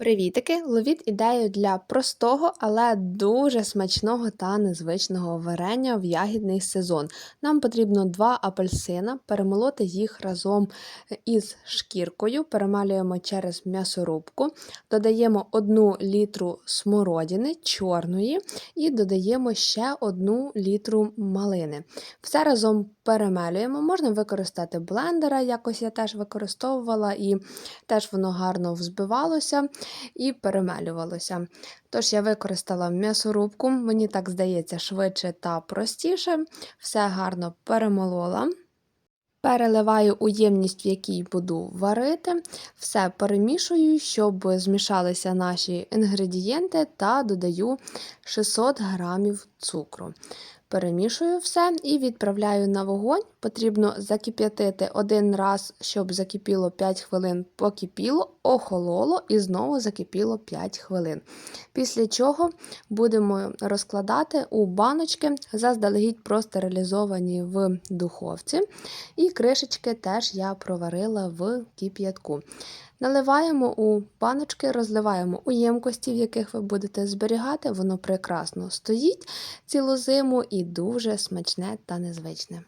Привітики! Ловіть ідею для простого, але дуже смачного та незвичного варення в ягідний сезон. Нам потрібно два апельсина, перемолоти їх разом із шкіркою, перемалюємо через м'ясорубку, додаємо 1 літру смородини чорної і додаємо ще 1 літру малини. Все разом перемелюємо. Можна використати блендера, якось я теж використовувала, і теж воно гарно взбивалося і перемелювалося. Тож я використала м'ясорубку, мені так здається, швидше та простіше. Все гарно перемолола. Переливаю у ємність, в якій буду варити, все перемішую, щоб змішалися наші інгредієнти, та додаю 600 г цукру. Перемішую все і відправляю на вогонь. Потрібно закип'ятити один раз, щоб закипіло 5 хвилин, покипіло, охололо і знову закипіло 5 хвилин. Після чого будемо розкладати у баночки, заздалегідь простерилізовані в духовці. І кришечки теж я проварила в кип'ятку. Наливаємо у баночки, розливаємо у ємкості, в яких ви будете зберігати, воно прекрасно стоїть цілу зиму і дуже смачне та незвичне.